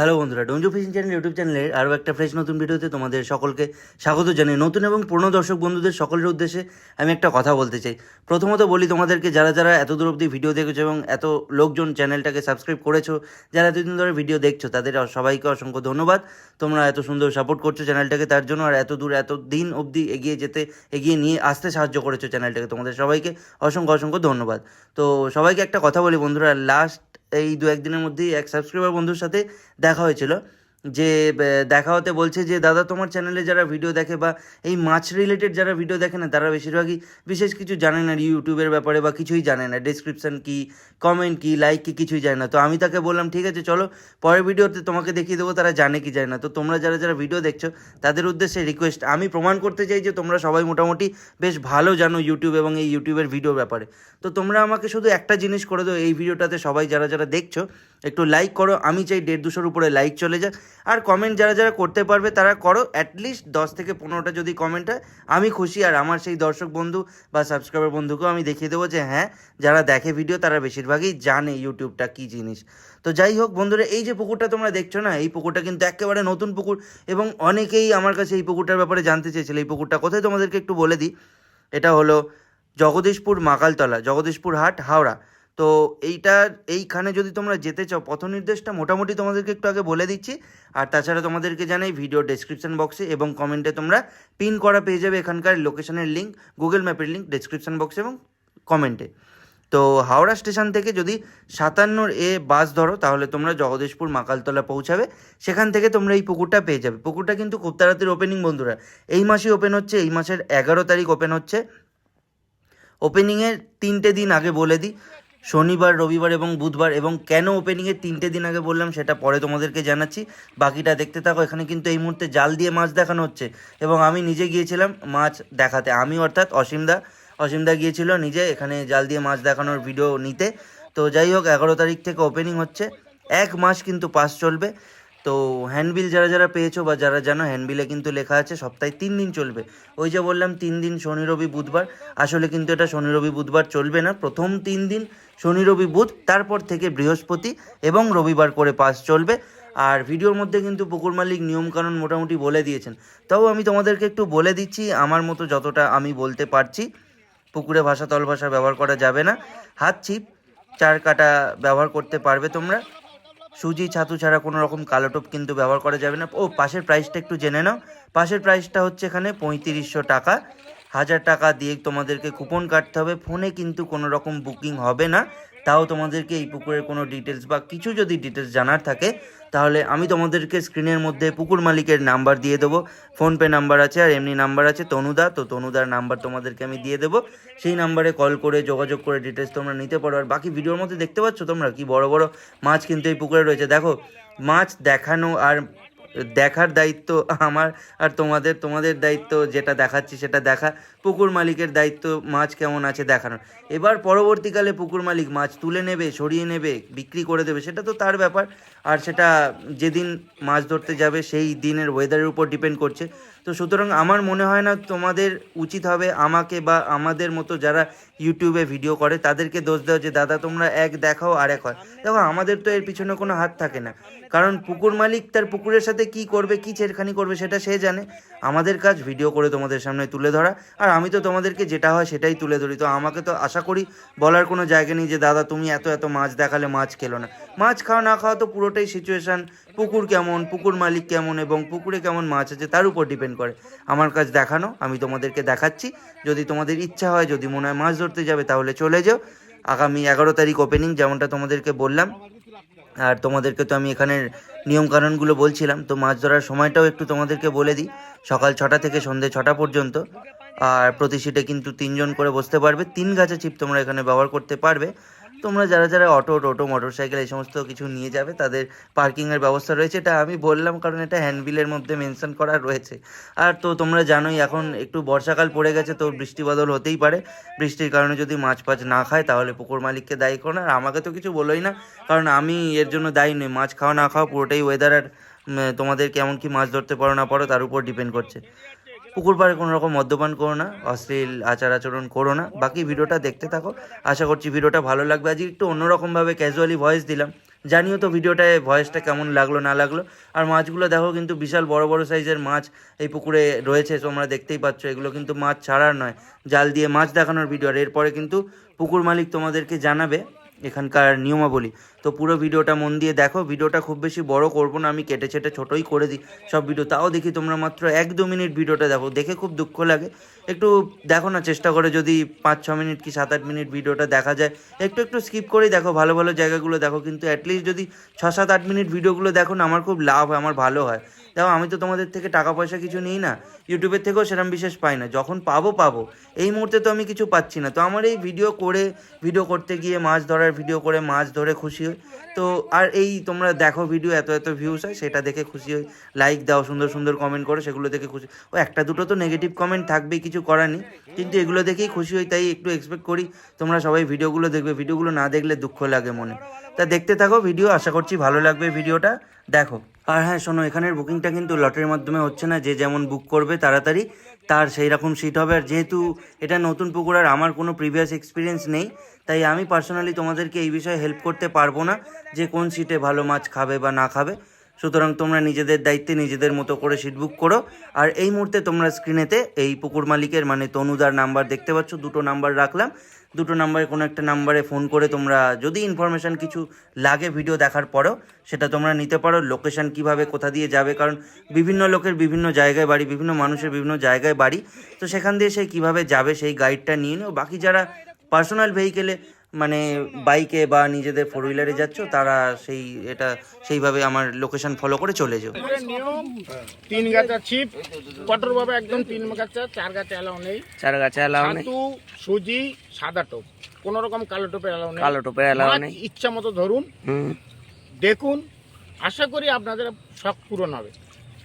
Hello বন্ধুরা ডোঞ্জো fishing channel YouTube চ্যানেলে আরও একটা ফ্রেশ নতুন ভিডিওতে তোমাদের সকলকে স্বাগত জানাই। নতুন এবং পুরনো দর্শক বন্ধুদের সকলের উদ্দেশ্যে আমি একটা কথা বলতে চাই। প্রথমত বলি তোমাদেরকে, যারা যারা এত দূর অবধি ভিডিও দেখেছ এবং এত লোকজন চ্যানেলটাকে সাবস্ক্রাইব করেছ, যারা এতদিন ধরে ভিডিও দেখছ, তাদের সবাইকে অসংখ্য ধন্যবাদ। তোমরা এত সুন্দর সাপোর্ট করছ চ্যানেলটাকে তার জন্য আর এত দূর, এত দিন অবধি এগিয়ে যেতে, এগিয়ে নিয়ে আসতে সাহায্য করেছ চ্যানেলটাকে তোমাদের সবাইকে অসংখ্য অসংখ্য ধন্যবাদ। তো সবাইকে একটা কথা বলি বন্ধুরা লাস্ট এই দু একদিনের মধ্যেই এক সাবস্ক্রাইবার বন্ধুর সাথে দেখা হয়েছিল। যে দেখা হতে বলছে যে, দাদা, তোমার চ্যানেলে যারা ভিডিও দেখে বা এই মাছ রিলেটেড যারা ভিডিও দেখে না, তারা বেশিরভাগই বিশেষ কিছু জানে না ইউটিউবের ব্যাপারে বা কিছুই জানে না। ডিসক্রিপশন কি কমেন্ট কি লাইক কি, কিছুই জানে না। তো আমি তাকে বললাম, ঠিক আছে, চলো, পরের ভিডিওতে তোমাকে দেখিয়ে দেবো, তারা জানে কি জানে না। তো তোমরা যারা যারা ভিডিও দেখছ, তাদের উদ্দেশ্যে রিকোয়েস্ট আমি প্রমাণ করতে চাই যে, তোমরা সবাই মোটামুটি বেশ ভালো জানো ইউটিউব এবং এই ইউটিউবের ভিডিও ব্যাপারে। তো তোমরা আমাকে শুধু একটা জিনিস করে দাও, এই ভিডিওটাতে সবাই যারা যারা দেখছ একটু লাইক করো, আমি চাই দেড় দুশোর উপরে লাইক চলে যাক। আর কমেন্ট যারা যারা করতে পারবে, তারা করো অ্যাটলিস্ট দশ থেকে পনেরোটা যদি কমেন্ট হয়, আমি খুশি। আর আমার সেই দর্শক বন্ধু বা সাবস্ক্রাইবার বন্ধুকেও আমি দেখিয়ে দেবো যে হ্যাঁ যারা দেখে ভিডিও তারা বেশিরভাগই জানে ইউটিউবটা কী জিনিস। তো যাই হোক বন্ধুরা, এই যে পুকুরটা তোমরা দেখছ না, এই পুকুরটা কিন্তু একেবারে নতুন পুকুর এবং অনেকেই আমার কাছে এই পুকুরটার ব্যাপারে জানতে চেয়েছিল। এই পুকুরটা কোথায় তোমাদেরকে একটু বলে দিই, এটা হলো জগদীশপুর মাকালতলা, জগদীশপুর হাট, হাওড়া। তো এইটা, এইখানে যদি তোমরা যেতে চাও, পথ নির্দেশটা মোটামুটি তোমাদেরকে একটু আগে বলে দিচ্ছি। আর তাছাড়া তোমাদেরকে জানাই, ভিডিও ডেসক্রিপশন বক্সে এবং কমেন্টে তোমরা পিন করা পেয়ে যাবে এখানকার লোকেশনের লিঙ্ক গুগল ম্যাপের লিঙ্ক ডেসক্রিপশন বক্সে এবং কমেন্টে তো হাওড়া স্টেশন থেকে যদি সাতান্নর এ বাস ধরো, তাহলে তোমরা জগদীশপুর মাকালতলা পৌঁছাবে। সেখান থেকে তোমরা এই পুকুরটা পেয়ে যাবে। পুকুরটা কিন্তু খুব তাড়াতাড়ি ওপেনিং বন্ধুরা। এই মাসে ওপেন হচ্ছে, এই মাসের এগারো তারিখ ওপেন হচ্ছে। ওপেনিংয়ের তিনটে দিন আগে বলে দিই। শনিবার, রবিবার এবং বুধবার এবং কেন ওপেনিংয়ের তিনটে দিন আগে বললাম সেটা পরে তোমাদেরকে জানাচ্ছি। বাকিটা দেখতে থাকো, এখানে কিন্তু এই মুহূর্তে জাল দিয়ে মাছ দেখানো হচ্ছে এবং আমি নিজে গিয়েছিলাম মাছ দেখাতে। আমি অর্থাৎ অসীমদা অসীমদা গিয়েছিল নিজে এখানে জাল দিয়ে মাছ দেখানোর ভিডিও নিতে। তো যাই হোক, এগারো তারিখ থেকে ওপেনিং হচ্ছে। এক মাস কিন্তু পাস চলবে। তো হ্যান্ডবিল যারা যারা পেয়েছ বা যারা জানো হ্যান্ডবিলে কিন্তু লেখা আছে, সপ্তাহে তিন দিন চলবে। ওই যে বললাম, তিন দিন শনি, রবি, বুধবার। আসলে কিন্তু এটা শনি, রবি, বুধবার চলবে না। প্রথম তিন দিন শনি, রবি, বুধ, তারপর থেকে বৃহস্পতি এবং রবিবার করে পাস চলবে। আর ভিডিওর মধ্যে কিন্তু পুকুর মালিক নিয়মকানুন মোটামুটি বলে দিয়েছেন। তাও আমি তোমাদেরকে একটু বলে দিচ্ছি, আমার মতো যতটা আমি বলতে পারছি, পুকুরে ভাষা তল ভাষা ব্যবহার করা যাবে না। হাত ছিপ, চার কাটা ব্যবহার করতে পারবে তোমরা। সুজি, ছাতু ছাড়া কোনো রকম কালো টোপ কিন্তু ব্যবহার করা যাবে না। ও, পাশের প্রাইসটা একটু জেনে নাও। পাশের প্রাইসটা হচ্ছে এখানে পঁয়ত্রিশশো টাকা। হাজার টাকা দিয়ে তোমাদেরকে কুপন কাটতে হবে। ফোনে কিন্তু কোনো রকম বুকিং হবে না। তাও তোমাদেরকে এই পুকুরের কোনো ডিটেলস বা কিছু যদি ডিটেলস জানার থাকে, তাহলে আমি তোমাদেরকে স্ক্রিনের মধ্যে পুকুর মালিকের নাম্বার দিয়ে দেবো। ফোনপে নাম্বার আছে আর এমনি নাম্বার আছে তনুদা, তো তনুদার নাম্বার তোমাদেরকে আমি দিয়ে দেবো। সেই নাম্বারে কল করে, যোগাযোগ করে ডিটেলস তোমরা নিতে পারো। আর বাকি ভিডিওর মধ্যে দেখতে পাচ্ছ তোমরা কি বড় বড় মাছ কিন্তু এই পুকুরে রয়েছে। দেখো, মাছ দেখানো আর দেখার দায়িত্ব আমার আর তোমাদের তোমাদের দায়িত্ব যেটা দেখাচ্ছি সেটা দেখা। পুকুর মালিকের দায়িত্ব মাছ কেমন আছে দেখানোর। এবার পরবর্তীকালে পুকুর মালিক মাছ তুলে নেবে, সরিয়ে নেবে, বিক্রি করে দেবে, সেটা তো তার ব্যাপার। আর সেটা যেদিন মাছ ধরতে যাবে, সেই দিনের ওয়েদারের উপর ডিপেন্ড করছে। তো সুতরাং আমার মনে হয় না তোমাদের উচিত হবে আমাকে বা আমাদের মতো যারা ইউটিউবে ভিডিও করে, তাদেরকে দোষ দেওয়া যে, দাদা, তোমরা এক দেখাও, আর এক হয়। দেখো, আমাদের তো এর পিছনে কোনো হাত থাকে না। কারণ পুকুর মালিক তার পুকুরের সাথে কি করবে, কি ছেড়খানি করবে, সেটা সে জানে। আমাদের কাজ ভিডিও করে তোমাদের সামনে তুলে ধরা। আর আমি তো তোমাদেরকে যেটা হয় সেটাই তুলে ধরি। তো আমাকে তো আশা করি বলার কোনো জায়গা নেই যে, দাদা, তুমি এত এত মাছ দেখালে মাছ খেলো না। মাছ খাওয়া, না খাওয়া তো পুরোটাই সিচুয়েশান পুকুর কেমন, পুকুর মালিক কেমন এবং পুকুরে কেমন মাছ আছে তার উপর ডিপেন্ড করে। আমার কাজ দেখানো, আমি তোমাদেরকে দেখাচ্ছি। যদি তোমাদের ইচ্ছা হয়, যদি মনে হয় মাছ ধরতে যাবে, তাহলে চলে যাও। আগামী এগারো তারিখ ওপেনিং যেমনটা তোমাদেরকে বললাম। আর তোমাদেরকে তো আমি এখানের নিয়মকানুনগুলো বলছিলাম, তো মাছ ধরার সময়টাও একটু তোমাদেরকে বলে দিই। সকাল ছটা থেকে সন্ধে ছটা পর্যন্ত, আর প্রতি সিটে কিন্তু তিনজন করে বসতে পারবে। তিন গাছা চিপ তোমরা এখানে ব্যবহার করতে পারবে। তোমরা যারা যারা অটো, টোটো মোটর সাইকেল এই সমস্ত কিছু নিয়ে যাবে, তাদের পার্কিংয়ের ব্যবস্থা রয়েছে। এটা আমি বললাম কারণ এটা হ্যান্ডবিলের মধ্যে মেনশন করা রয়েছে। আর তো তোমরা জানোই, এখন একটু বর্ষাকাল পড়ে গেছে তো বৃষ্টি বাদল হতেই পারে। বৃষ্টির কারণে যদি মাছ ফাছ না খায়, তাহলে পুকুর মালিককে দায়ী করো না। আর আমাকে তো কিছু বলোই না, কারণ আমি এর জন্য দায়ী নই। মাছ খাওয়া না খাওয়া পুরোটাই ওয়েদার আর তোমাদের কেমন কি মাছ ধরতে পারো না পারো, তার উপর ডিপেন্ড করছে। পুকুর পাড়ে কোনো রকম মদ্যপান করো না, অশ্লীল আচার আচরণ করো না। বাকি ভিডিওটা দেখতে থাকো। আশা করছি ভিডিওটা ভালো লাগবে। আজকে একটু অন্যরকমভাবে ক্যাজুয়ালি ভয়েস দিলাম। জানিও তো ভিডিওটায় ভয়েসটা কেমন লাগল, না লাগল। আর মাছগুলো দেখো, কিন্তু বিশাল বড় বড় সাইজের মাছ এই পুকুরে রয়েছে, তোমরা দেখতেই পাচ্ছ। এগুলো কিন্তু মাছ ছাড়ার নয়। জাল দিয়ে মাছ দেখানোর ভিডিও আর এরপরে কিন্তু পুকুর মালিক তোমাদেরকে জানাবে এখানকার নিয়মাবলী। তো পুরো ভিডিওটা মন দিয়ে দেখো, ভিডিওটা খুব বেশি বড় করব না, আমি কেটে ছেটে ছোটোই করে দিই সব ভিডিও। তাও দেখি তোমরা মাত্র এক দু মিনিট ভিডিওটা দেখো, দেখে খুব দুঃখ লাগে। একটু দেখো না, চেষ্টা করে যদি পাঁচ ছ মিনিট কি সাত আট মিনিট ভিডিওটা দেখা যায়। একটু একটু স্কিপ করেই দেখো, ভালো ভালো জায়গাগুলো দেখো, কিন্তু অ্যাটলিস্ট যদি ছ সাত আট মিনিট ভিডিওগুলো দেখো না, আমার খুব লাভ হয়, আমার ভালো হয়। দেখো, আমি তো তোমাদের থেকে টাকা পয়সা কিছু নিই না, ইউটিউবের থেকেও সেরকম বিশেষ পাই না, যখন পাবো পাবো। এই মুহূর্তে তো আমি কিছু পাচ্ছি না। তো আমার এই ভিডিও করে ভিডিও করতে গিয়ে, মাছ ধরার ভিডিও করে, মাছ ধরে খুশি হই। তো আর এই তোমরা দেখো ভিডিও এত এত ভিউস হয়, সেটা দেখে খুশি হই। লাইক দাও, সুন্দর সুন্দর কমেন্ট করো, সেগুলো দেখে খুশি ও, একটা দুটো তো নেগেটিভ কমেন্ট থাকবেই, কিছু করার নেই। কিন্তু এগুলো দেখেই খুশি হই, তাই একটু এক্সপেক্ট করি। তোমরা সবাই ভিডিওগুলো দেখবে। ভিডিওগুলো না দেখলে দুঃখ লাগে মনে। তা দেখতে থাকো ভিডিও আশা করছি ভালো লাগবে ভিডিওটা দেখো। আর হ্যাঁ শোনো, এখানের বুকিংটা কিন্তু লটের মাধ্যমে হচ্ছে না। যে যেমন বুক করবে তাড়াতাড়ি। তার সেই রকম সিট হবে। আর যেহেতু এটা নতুন পুকুর আর আমার কোনো প্রিভিয়াস এক্সপিরিয়েন্স নেই, তাই আমি পার্সোনালি তোমাদেরকে এই বিষয়ে হেল্প করতে পারব না যে কোন সিটে ভালো মাছ খাবে বা না খাবে। সুতরাং তোমরা নিজেদের দায়িত্বে নিজেদের মতো করে সিট বুক করো। আর এই মুহূর্তে তোমরা স্ক্রিনেতে এই পুকুর মালিকের মানে তনুদার নাম্বার দেখতে পাচ্ছ, দুটো নাম্বার রাখলাম। দুটো নাম্বারে কোনো একটা নাম্বারে ফোন করে তোমরা যদি ইনফরমেশান কিছু লাগে ভিডিও দেখার পরেও, সেটা তোমরা নিতে পারো। লোকেশন কীভাবে, কোথা দিয়ে যাবে, কারণ বিভিন্ন লোকের বিভিন্ন জায়গায় বাড়ি, বিভিন্ন মানুষের বিভিন্ন জায়গায় বাড়ি। তো সেখান দিয়ে সে কীভাবে যাবে, সেই গাইডটা নিয়ে নিও। বাকি যারা পার্সোনাল ভেহিকেলে মানে বাইকে বা নিজেদের ফোর হুইলারে যাচ্ছ তারা সেই এটা সেইভাবে আমার লোকেশন ফলো করে চলে যাও। তিন গাছা ছিপ কঠোর ভাবে একদম তিন গাছা চার গাছা এলাও নেই। চার গাছে এলাও নেই। সুজি সাদা টোপ কোন রকম কালো টোপের এলাও নেই। কালো টোপের এলাও নেই। ইচ্ছা মতো ধরুন। দেখুন আশা করি আপনাদের শখ পূরণ হবে।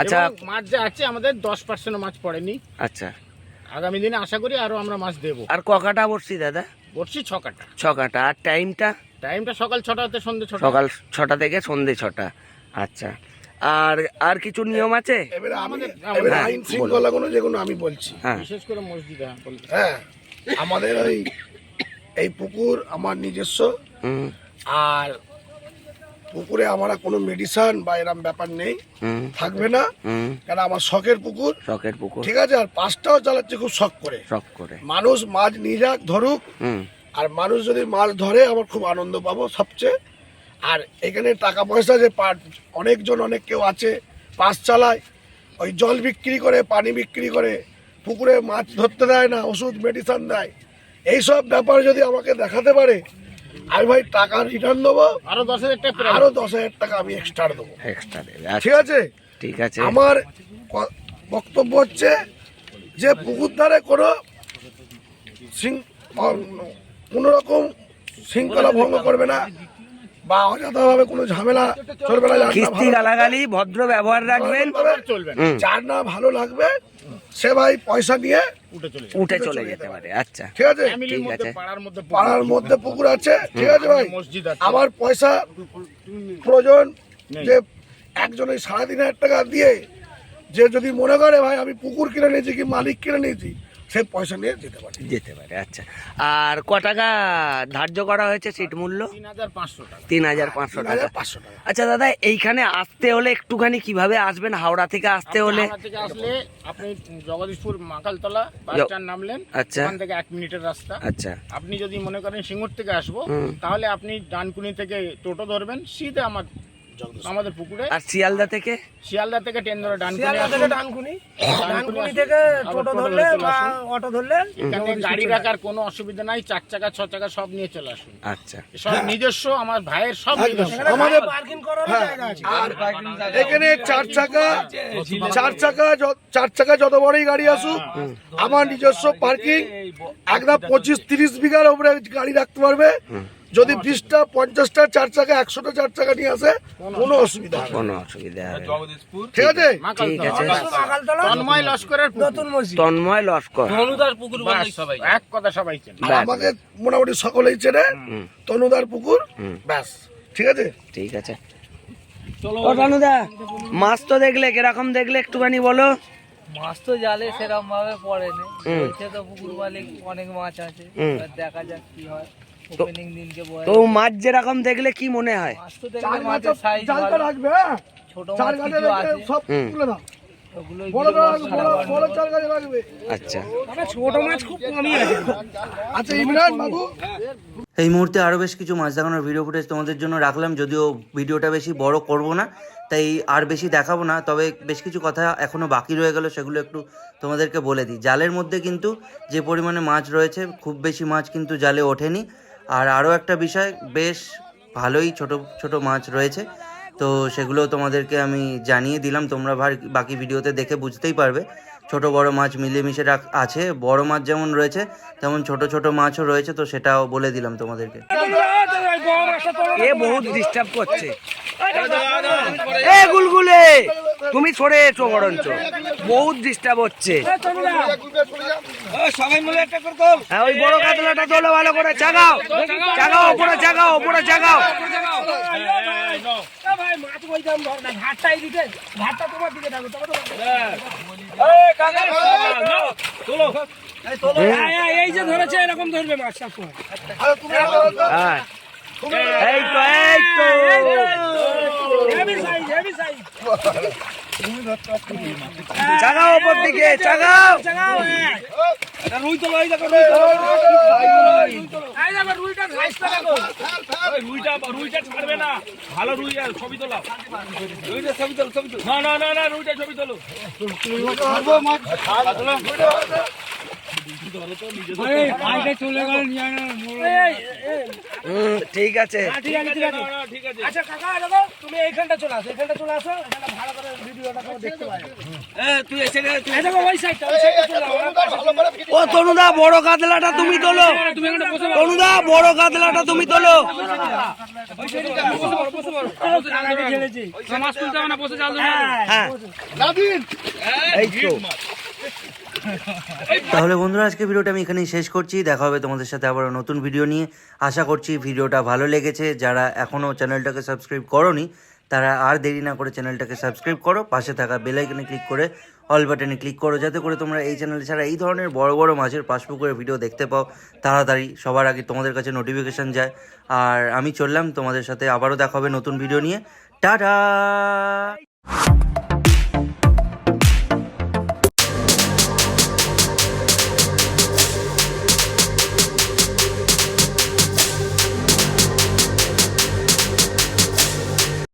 আচ্ছা। মাছ যা আছে আমাদের দশ পার্সেন্ট মাছ পড়েনি। আচ্ছা। আগামী দিনে আশা করি আরও আমরা মাছ দেবো। আর ককাটা বসছি দাদা? বলছি ছ কাটা ছ কাটা আর টাইমটা? টাইমটা সকাল ছটা হতে সন্ধ্যে ছটা। সকাল ছটা থেকে সন্ধে ছটা। আচ্ছা। আর আর কিছু নিয়ম আছে? এবারে আমাদের- হ্যাঁ, আইন শৃঙ্খলা কোনো যেগুলো আমি বলছি। হ্যাঁ। বিশেষ করে মসজিদে হ্যাঁ, হ্যাঁ আমাদের ওই এই পুকুর আমার নিজস্ব। আর পুকুরে আমরা কোনো মেডিসিন বা এরম ব্যাপার নেই। থাকবে না। কারণ আমার শখের পুকুর? শখের পুকুর। ঠিক আছে আর পাঁচটাও চালাচ্ছে খুব শখ করে। শখ করে। মানুষ মাছ নিয়ে যাক ধরুক। আর মানুষ যদি মাছ ধরে আমার খুব আনন্দ পাবো সবচেয়ে। আর এখানে টাকা পয়সা যে অনেকজন অনেক কেউ আছে পাস চালায়। ওই জল বিক্রি করে পানি বিক্রি করে পুকুরে মাছ ধরতে দেয় না ওষুধ মেডিসিন দেয়। এইসব ব্যাপার যদি আমাকে দেখাতে পারে আমি ভাই টাকা রিটার্ন দেবো। আরও দশ হাজার টাকা। আরও দশ হাজার টাকা আমি এক্সট্রা দেবো। এক্সট্রা দেবে ঠিক আচ্ছা আছে? ঠিক আছে। আমার বক্তব্য হচ্ছে যে পুকুর ধারে কোনো কোনো রকম শৃঙ্খলা ভঙ্গ করবে না বা অযথাভাবে কোনো ঝামেলা চলবে না ভালো- গালাগালি ভদ্র ব্যবহার রাখবেন। চলবে যার না ভালো লাগবে সে ভাই পয়সা নিয়ে উঠে চলে যেতে পারে। আচ্ছা। ঠিক আছে? ঠিক আছে। পাড়ার মধ্যে পুকুর আছে। ঠিক আছে ভাই? আমার পয়সা প্রয়োজন যে একজন ওই সাড়ে তিন হাজার টাকা দিয়ে যে যদি মনে করে ভাই আমি পুকুর কিনে নিয়েছি কি মালিক কিনে নিয়েছি? সে পয়সা নিয়ে যেতে পারে। যেতে পারে আচ্ছা। আর ক টাকা ধার্য করা হয়েছে সিট মূল্য? তিন হাজার পাঁচশো টাকা। তিন হাজার পাঁচশো তিন টাকা পাঁচশো টাকা। আচ্ছা দাদা এইখানে আসতে হলে একটুখানি কীভাবে আসবেন? হাওড়া থেকে আসতে হলে? হাওড়া থেকে আসলে আপনি জগদীশপুর মাকালতলা বাস স্ট্যান্ড নামলেন আচ্ছা। ওখান থেকে এক মিনিটের রাস্তা। আচ্ছা। আপনি যদি মনে করেন সিঙ্গুর থেকে আসব তাহলে আপনি ডানকুনি থেকে টোটো ধরবেন সিধে আমার আমাদের পুকুরে। আর শিয়ালদা থেকে? শিয়ালদা থেকে ট্রেন ধরে ডানকুনি শিয়ালদা থেকে ডানকুনি। ডানকুনি থেকে টোটো ধরলে বা অটো ধরলে এখানে গাড়ি রাখার কোনো অসুবিধা নাই চার চাকা ছ চাকা সব নিয়ে চলে আসুন। আচ্ছা। সব নিজস্ব আমার ভাইয়ের সব নিজস্ব। আমাদের পার্কিং করার হ্যাঁ, জায়গা আছে। আর এখানে চার চাকা চার চাকা চার চাকা যত বড়ই গাড়ি আসুক আমার নিজস্ব পার্কিং একদম পঁচিশ তিরিশ বিঘার উপরে গাড়ি রাখতে পারবে। যদি বিশটা পঞ্চাশটা চার চাকা একশোটা চার চাকা নিয়ে আসে কোনো অসুবিধা কোনো অসুবিধা হবে ঠিক আছে? ঠিক আছে। তন্ময় লস্করের নতুন মসজিদ। তন্ময় লস্কর। বাস, এক কথা সবাই চেনে। আমাকে মোটামুটি সকলেই চেনে তনুদার পুকুর ব্যাস। ঠিক আছে? ঠিক আছে। ও রানুদা মাছ তো দেখলে কীরকম দেখলে একটুখানি বলো। মাছ তো জালে সেরকম ভাবে পড়ে না। হুম। বলছে তো পুকুর মালিক অনেক মাছ আছে। এবার দেখা যাক কি হয়। তো মাছ যেরকম দেখলে কি মনে হয়? মাছ তো দেখলে মাছের সাইজ জালটা ভালো। রাখবে হ্যাঁ? আচ্ছা। ছোট মাছ খুব কমই আছে। আচ্ছা ইমরান বাবু। এই মুহূর্তে আরও বেশ কিছু মাছ দেখানোর ভিডিও ফুটেজ তোমাদের জন্য রাখলাম যদিও ভিডিওটা বেশি বড় করব না তাই আর বেশি দেখাবো না তবে বেশ কিছু কথা এখনও বাকি রয়ে গেল সেগুলো একটু তোমাদেরকে বলে দিই। জালের মধ্যে কিন্তু যে পরিমাণে মাছ রয়েছে খুব বেশি মাছ কিন্তু জালে ওঠেনি। আর আরও একটা বিষয়, বেশ ভালোই ছোট ছোট মাছ রয়েছে। তো সেগুলো তোমাদেরকে আমি জানিয়ে দিলাম, তোমরা বাকি ভিডিওতে দেখে বুঝতেই পারবে। ছোট, বড় মাছ মিলেমিশে আছে, বড় মাছ যেমন রয়েছে, তেমন ছোট ছোট মাছও রয়েছে, তো সেটাও বলে দিলাম তোমাদেরকে। এ বহুত ডিস্টার্ব করছে। এ গুলগুলে তুমি সরে এসো বরঞ্চ। বহুত ডিস্টার্ব হচ্ছে। হ্যাঁ ওই বড় কাতলাটা তোলো ভালো করে চাগাও। চাগাও ওপরে চাগাও ওপরে চাগাও। এই যে ধরেছে এরকম ধরবে মাছ হ্যাঁ। এই তো এই তো। চাগাও ওপর দিকে চাগাও। জাগাও রুই তো লই দেখো রুই রুইটা রুইটা রুইটা ছাড়বে না। ভালো রুই আর ছবি তোলা। রুইটা ছবি তোলো ছবি তোলো। না না না না রুইটা ছবি তোলো। ঠিক আছে। হ্যাঁ, ঠিক আছে ঠিক আছে। না, ঠিক আছে। আচ্ছা কাকা দেখো তুমি এইখানটা চলে আসো এখানটা চলে আসো এখানে ভালো করে ভিডিওটা দেখতে পাবে। তুই এসে গেলে এই ওই সাইডটা ওই সাইডটা চলে আসো ওরা পাশে- ও তনুদা বড় কাতলাটা তুমি তোলো। তনুদা বড় কাতলাটা তুমি তোলো। হ্যাঁ এই তো। তাহলে বন্ধুরা আজকে ভিডিওটা আমি এখানেই শেষ করছি। দেখা হবে তোমাদের সাথে আবার নতুন ভিডিও নিয়ে। আশা করছি ভিডিওটা ভালো লেগেছে। যারা এখনও চ্যানেলটাকে সাবস্ক্রাইব করনি, তারা আর দেরি না করে চ্যানেলটাকে সাবস্ক্রাইব করো। পাশে থাকা বেল আইকনে ক্লিক করে অল বাটনে ক্লিক করো, যাতে করে তোমরা এই চ্যানেল ছাড়া এই ধরনের বড় বড় মাছের পাসপুকুরের ভিডিও দেখতে পাও। তাড়াতাড়ি সবার আগে তোমাদের কাছে নোটিফিকেশান যায়। আর আমি চললাম তোমাদের সাথে আবারও দেখা হবে নতুন ভিডিও নিয়ে। টাটা!